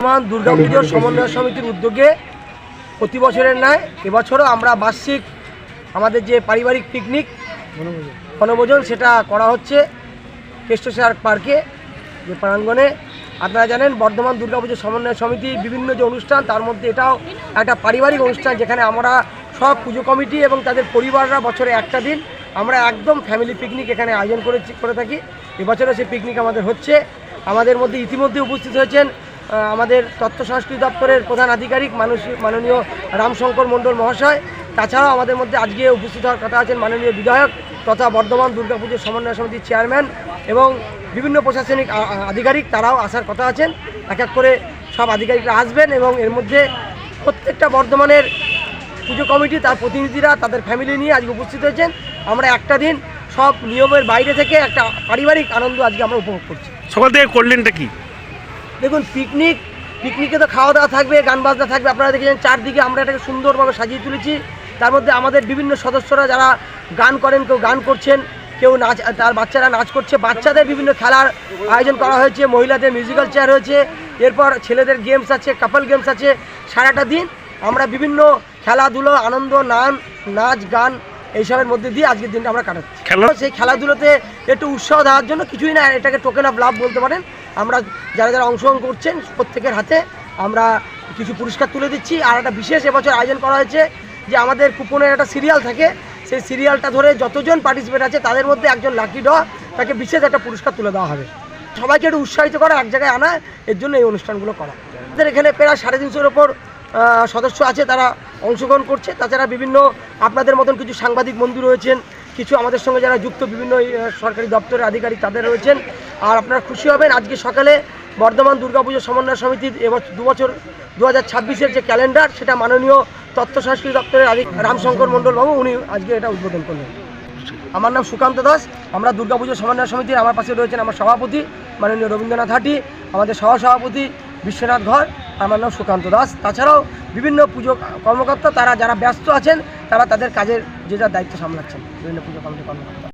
বর্তমান দুর্গাপুজোর সমন্বয় সমিতির উদ্যোগে প্রতি বছরের ন্যায় এবছরও আমরা বার্ষিক আমাদের যে পারিবারিক পিকনিক, বনভোজন সেটা করা হচ্ছে কেষ্টসার পার্কে, যে প্রাঙ্গণে। আপনারা জানেন বর্ধমান দুর্গাপুজো সমন্বয় সমিতি বিভিন্ন যে অনুষ্ঠান, তার মধ্যে এটাও একটা পারিবারিক অনুষ্ঠান যেখানে আমরা সব পুজো কমিটি এবং তাদের পরিবাররা বছরে একটা দিন আমরা একদম ফ্যামিলি পিকনিক এখানে আয়োজন করে করে থাকি। এবছরও সেই পিকনিক আমাদের হচ্ছে। আমাদের মধ্যে ইতিমধ্যে উপস্থিত হয়েছেন আমাদের তথ্য সংস্কৃতি দপ্তরের প্রধান আধিকারিক মানুষ মাননীয় রামশঙ্কর মণ্ডল মহাশয়। তাছাড়াও আমাদের মধ্যে আজকে উপস্থিত হওয়ার কথা আছেন মাননীয় বিধায়ক তথা বর্ধমান দুর্গাপুজো সমন্বয় সমিতির চেয়ারম্যান এবং বিভিন্ন প্রশাসনিক আধিকারিক, তারাও আসার কথা আছেন। এক এক করে সব আধিকারিকরা আসবেন এবং এর মধ্যে প্রত্যেকটা বর্ধমানের পুজো কমিটি, তার প্রতিনিধিরা, তাদের ফ্যামিলি নিয়ে আজকে উপস্থিত হয়েছেন। আমরা একটা দিন সব নিয়মের বাইরে থেকে একটা পারিবারিক আনন্দ আজকে আমরা উপভোগ করছি। সকাল থেকে করলেনটা কি? দেখুন পিকনিক পিকনিকে তো খাওয়া দাওয়া থাকবে গান বাজনা থাকবে। আপনারা দেখেছেন চারদিকে আমরা এটাকে সুন্দরভাবে সাজিয়ে তুলেছি। তার মধ্যে আমাদের বিভিন্ন সদস্যরা যারা গান করেন কেউ গান করছেন কেউ নাচ তার বাচ্চারা নাচ করছে। বাচ্চাদের বিভিন্ন খেলার আয়োজন করা হয়েছে মহিলাদের মিউজিক্যাল চেয়ার হয়েছে এরপর ছেলেদের গেমস আছে কাপল গেমস আছে। সারাটা দিন আমরা বিভিন্ন খেলাধুলো আনন্দ নান নাচ গান এইসবের মধ্যে দিয়ে আজকের দিনটা আমরা কাটাচ্ছি। খেলা সেই খেলাধুলোতে একটু উৎসাহ দেওয়ার জন্য কিছুই না এটাকে টোকেন অফ লাভ বলতে পারেন। আমরা যারা যারা অংশগ্রহণ করছেন প্রত্যেকের হাতে আমরা কিছু পুরস্কার তুলে দিচ্ছি। আর একটা বিশেষ এবছর আয়োজন করা হয়েছে যে আমাদের কুপনের একটা সিরিয়াল থাকে। সেই সিরিয়ালটা ধরে যতজন পার্টিসিপেট আছে তাদের মধ্যে একজন লাকি ড তাকে বিশেষ একটা পুরস্কার তুলে দেওয়া হবে। সবাইকে একটু উৎসাহিত করা, এক জায়গায় আনা, এর জন্য এই অনুষ্ঠানগুলো করা। আমাদের এখানে প্রায় সাড়ে তিনশোর ওপর সদস্য আছে, তারা অংশগ্রহণ করছে। তাছাড়া বিভিন্ন আপনাদের মতন কিছু সাংবাদিক বন্ধু রয়েছেন কিছু আমাদের সঙ্গে যারা যুক্ত বিভিন্ন সরকারি দপ্তরের আধিকারিক তাদের রয়েছেন। আর আপনারা খুশি হবেন, আজকে সকালে বর্ধমান দুর্গাপুজো সমন্বয় সমিতির এবছর দু বছর দু হাজার ছাব্বিশের যে ক্যালেন্ডার, সেটা মাননীয় তথ্য সংস্কৃতি দপ্তরের আধিক- রামশঙ্কর মণ্ডলবাবু উনি আজকে এটা উদ্বোধন করলেন। আমার নাম সুকান্ত দাস, আমরা দুর্গাপুজো সমন্বয় সমিতির আমার পাশে রয়েছেন আমার সভাপতি মাননীয় রবীন্দ্রনাথ হাটি, আমাদের সহসভাপতি বিশ্বনাথ ঘর আমার নাম সুকান্ত দাস। তাছাড়াও বিভিন্ন পুজো কর্মকর্তা, তারা যারা ব্যস্ত আছেন, তারা তাদের কাজের যে যার দায়িত্ব সামলাচ্ছেন, বিভিন্ন পুজো কমিটি কর্মকর্তা।